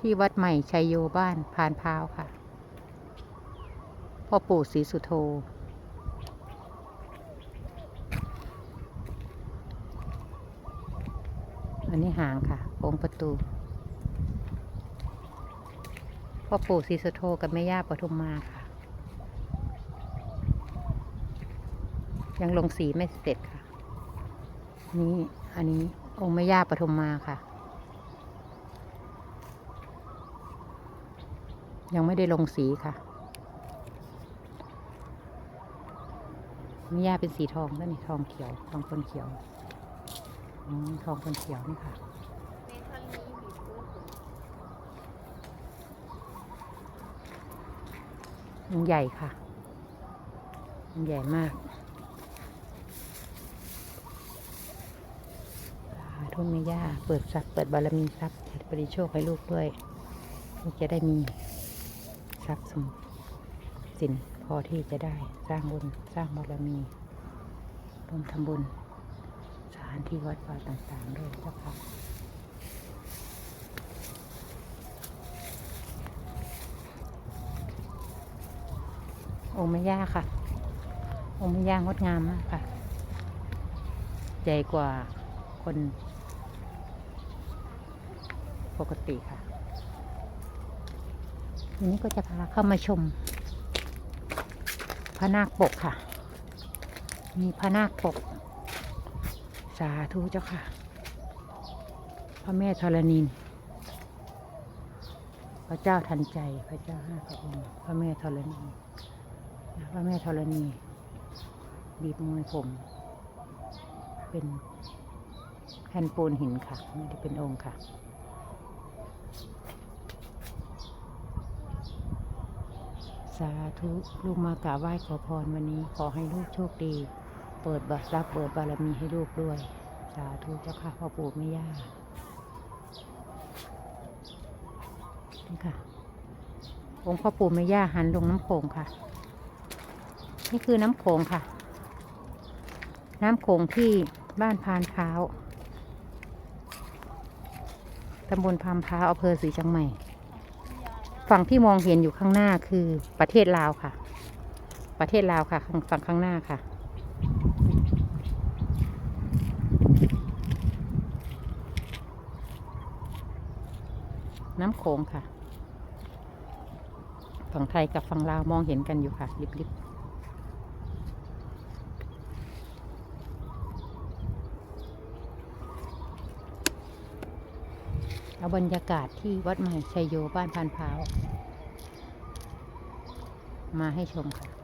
ที่วัดใหม่ชัยโยบ้านพานพร้าวค่ะ พ่อปู่ศรีสุโธอันนี้หางค่ะองค์ประตู พ่อปู่ศรีสุโธกับแม่ย่าปทุมมาค่ะ ยังลงสีไม่เสร็จค่ะ นี่อันนี้องค์แม่ย่าปทุมมาค่ะ ยังไม่ได้ลงสีค่ะแม่ย่าเป็นสีทองแล้วนี่ทองเขียว ทองคนเขียวอทองคนเขียวนี่ค่ะมันใหญ่ค่ะมันใหญ่มากสาธุแม่ย่าเปิดทรัพย์เปิดบารมีทรัพย์บริโชคให้ลูกด้วย ลูกจะได้มี ทรัพย์สมสินพอที่จะได้สร้างบุญสร้างบารมีร่วมทำบุญสถานที่วัดวาต่างๆด้วยเจ้าค่ะองค์แม่ย่าค่ะ องค์แม่ย่างดงามมากค่ะ ใหญ่กว่าคนปกติค่ะ ทีนี้ก็จะพาเข้ามาชม พระนาคปกค่ะ มีพระนาคปก สาธุเจ้าค่ะ พระแม่ธรณีพระเจ้าทันใจพระเจ้าห้าพระองค์พระแม่ธรณีพระแม่ธรณีบีบมวยผม เป็นแผ่นปูนหินค่ะไม่ได้เป็นองค์ค่ะ สาธุลูกมากราบไหว้ขอพรวันนี้ขอให้ลูกโชคดี เปิดบัตรรับเปิดบารมีให้ลูกด้วย สาธุเจ้าค่ะพ่อปู่แม่ย่านี่ค่ะองค์พ่อปู่แม่ย่าหันลงน้ำโขงค่ะ นี่คือน้ำโขงค่ะ น้ำโขงที่บ้านพานพร้าตำบลพานพร้าอำเภอศรีจังใหม่ ฝั่งที่มองเห็นอยู่ข้างหน้าคือประเทศลาวค่ะ ประเทศลาวค่ะฝั่งข้างหน้าค่ะ น้ำโขงค่ะ ฝั่งไทยกับฝั่งลาวมองเห็นกันอยู่ค่ะริบๆ เอาบรรยากาศที่วัดใหม่ชัยโยบ้านพานพร้าว มาให้ชมค่ะ